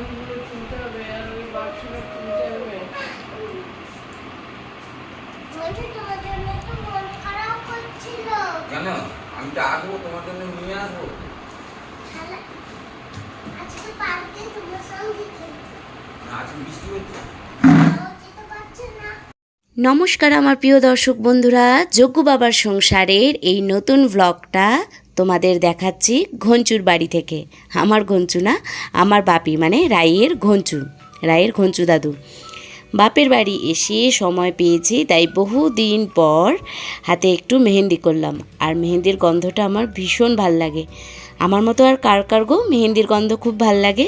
বাসনগুলো তুলতে হবে আর ওই বাক্সটা তুলতে হবে। মন কেন? আমি তো আসব তোমার জন্য নিয়ে আসব। আজকে বৃষ্টি হচ্ছে। নমস্কার আমার প্রিয় দর্শক বন্ধুরা যজ্ঞ বাবার সংসারের এই নতুন ভ্লগটা তোমাদের দেখাচ্ছি ঘঞ্চুর বাড়ি থেকে। আমার ঘঞ্চু না, আমার বাপি মানে রায়ের ঘঞ্চু রায়ের ঘঞ্চু দাদু। বাপের বাড়ি এসে সময় পেয়েছি, তাই বহু দিন পর হাতে একটু মেহেন্দি করলাম। আর মেহেন্দির গন্ধটা আমার ভীষণ ভালো লাগে। আমার মতো আর কার কার গো মেহেন্দির গন্ধ খুব ভালো লাগে?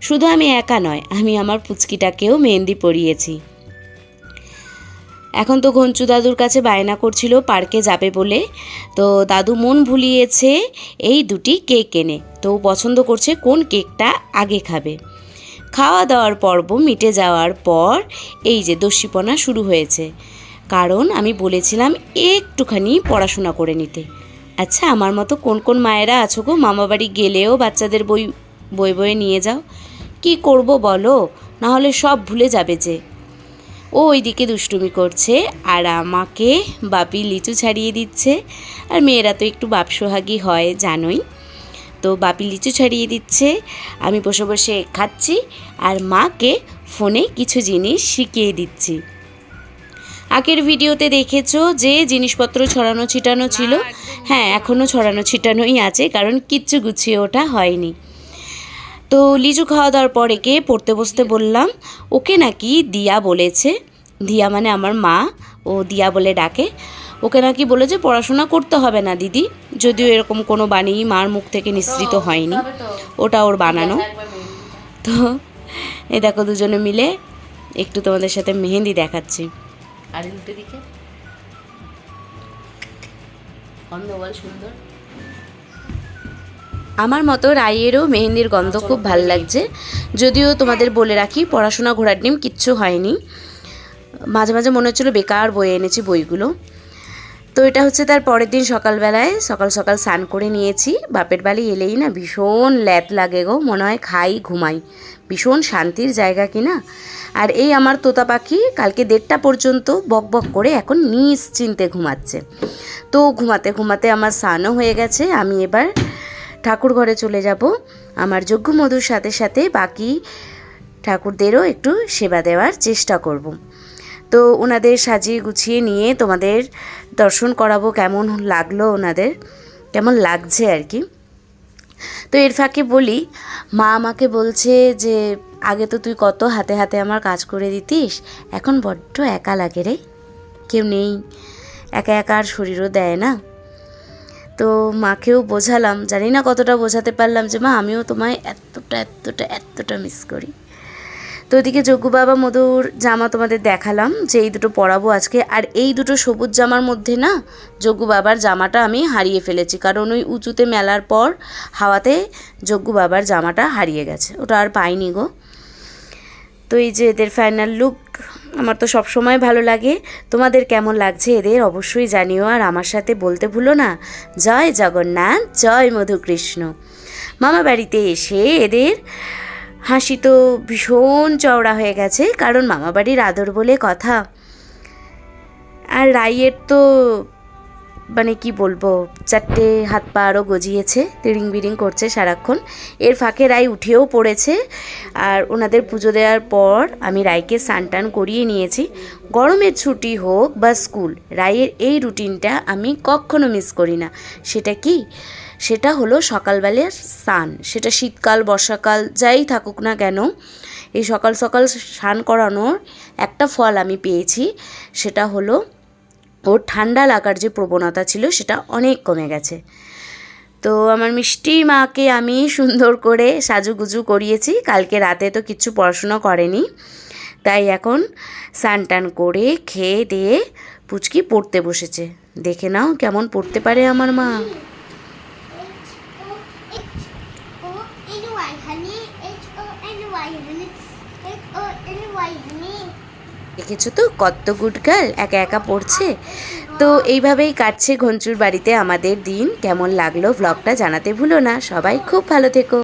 শুধু আমি একা নয়, আমি আমার পুচকিটাকেও মেহেন্দি পরিয়েছি। এখন তো ঘঞ্চু দাদুর কাছে বায়না করছিল, পার্কে যাবে বলে। তো দাদু মন ভুলিয়েছে এই দুটি কেক এনে। তো পছন্দ করছে কোন কেকটা আগে খাবে। খাওয়া দাওয়ার পর্ব মিটে যাওয়ার পর এই যে দস্যিপনা শুরু হয়েছে। কারণ আমি বলেছিলাম একটুখানি পড়াশোনা করে নিতে। আচ্ছা আমার মতো কোন কোন মায়েরা আছো গো? মামাবাড়ি গেলেও বাচ্চাদের বই বই বয়ে নিয়ে যাও। কি করব বলো? না হলে সব ভুলে যাবে যে। ও ওইদিকে দুষ্টুমি করছে আর আমাকে বাপি লিচু ছাড়িয়ে দিচ্ছে আর মেয়েরা তো একটু বাপসোহাগী হয় জানোই। তো বাপি লিচু ছাড়িয়ে দিচ্ছে আমি বসে বসে খাচ্ছি আর মাকে ফোনে কিছু জিনিস শিখিয়ে দিচ্ছি। আগের ভিডিওতে দেখেছ যে জিনিসপত্র ছড়ানো ছিটানো ছিল? হ্যাঁ এখনও ছড়ানো ছিটানোই আছে কারণ কিচ্ছু গুছিয়ে ওটা হয়নি। তো লিচু খাওয়া দাওয়ার পর একে পড়তে বসতে বললাম ওকে নাকি দিয়া বলেছে? দিয়া মানে আমার মা ও দিয়া বলে ডাকে। ওকে নাকি বলেছে পড়াশোনা করতে হবে না দিদি যদিও এরকম কোনো বাণী মার মুখ থেকে নিঃসৃত হয়নি। ওটা ওর বানানো। তো এ দেখো দুজনে মিলে একটু তোমাদের সাথে মেহেন্দি দেখাচ্ছি। আর দিকে। সুন্দর। আমার মতো রায়েরও মেহেন্দির গন্ধ খুব ভালো লাগছে। যদিও তোমাদের বলে রাখি, পড়াশোনা ঘোরার ডিম কিচ্ছু হয়নি। মাঝে মাঝে মনে হচ্ছিল বেকার বয়ে এনেছি বইগুলো। তো এটা হচ্ছে তার পরের দিন সকালবেলায়। সকাল সকাল স্নান করে নিয়েছি। বাপের বাড়ি এলেই না ভীষণ ল্যাত লাগে গো। মনে হয় খাই, ঘুমাই। ভীষণ শান্তির জায়গা কি না আর এই আমার তোতা পাখি কালকে দেড়টা পর্যন্ত বক বক করে এখন নিশ্চিন্তে ঘুমাচ্ছে। তো ঘুমাতে ঘুমাতে আমার স্নানও হয়ে গেছে। আমি এবার ঠাকুর ঘরে চলে যাব। আমার যজ্ঞ মধুর সাথে সাথে বাকি ঠাকুরদেরও একটু সেবা দেওয়ার চেষ্টা করব। তো ওনাদের সাজিয়ে গুছিয়ে নিয়ে তোমাদের দর্শন করাবো কেমন লাগল ওনাদের? কেমন লাগছে আর কি? তো এর ফাঁকে বলি, মা আমাকে বলছে যে, আগে তো তুই কত হাতে হাতে আমার কাজ করে দিতিস, এখন বড্ড একা লাগে রে। কেউ নেই। একা একা আর শরীরও দেয় না। তো মাকেও বোঝালাম জানি না কতটা বোঝাতে পারলাম যে, মা, আমিও তোমায় এতটা এতটা এতটা মিস করি। তো ওদিকে যজ্ঞ বাবা মধুর জামা তোমাদের দেখালাম, যে এই দুটো পরাবো আজকে। আর এই দুটো সবুজ জামার মধ্যে না, যজ্ঞ বাবার জামাটা আমি হারিয়ে ফেলেছি, কারণ ওই উঁচুতে মেলার পর হাওয়াতে যজ্ঞ বাবার জামাটা হারিয়ে গেছে। ওটা আর পাইনি গো। তো এই যে এদের ফাইনাল লুক আমার তো সব সময় ভালো লাগে। তোমাদের কেমন লাগছে এদের অবশ্যই জানিও। আর আমার সাথে বলতে ভুলো না। জয় জগন্নাথ, জয় মধুকৃষ্ণ। মামা বাড়িতে এসে এদের হাসি তো ভীষণ চওড়া হয়ে গেছে। কারণ মামা বাড়ির আদর বলে কথা। আর রাইয়ের তো মানে কি বলব, চারটে হাত পা আরও গজিয়েছে তিরিং বিরিং করছে সারাক্ষণ। এর ফাঁকে রায় উঠেও পড়েছে আর ওনাদের পুজো দেওয়ার পর আমি রায়কে স্নান করিয়ে নিয়েছি। গরমের ছুটি হোক বা স্কুল রায়ের এই রুটিনটা আমি কখনো মিস করি না। সেটা কি? সেটা হলো সকালবেলার স্নান। সেটা শীতকাল, বর্ষাকাল, যাই থাকুক না কেন, এই সকাল সকাল স্নান করানোর একটা ফল আমি পেয়েছি। সেটা হলো ওর ঠান্ডা লাগার যে প্রবণতা ছিল সেটা অনেক কমে গেছে। তো আমার মিষ্টি মাকে আমি সুন্দর করে সাজুগুজু করিয়েছি। কালকে রাতে তো কিছু পড়াশুনো করেনি। তাই এখন টান করে খেয়ে দিয়ে পুচকি পড়তে বসেছে। দেখে নাও কেমন পড়তে পারে আমার মা। দেখেছ তো? কত গুড গার্ল একা একা পড়ছে। তো এইভাবেই কাটছে ঘঞ্চুর বাড়িতে আমাদের দিন। কেমন লাগল ব্লগটা জানাতে ভুলো না। সবাই খুব ভালো থেকো।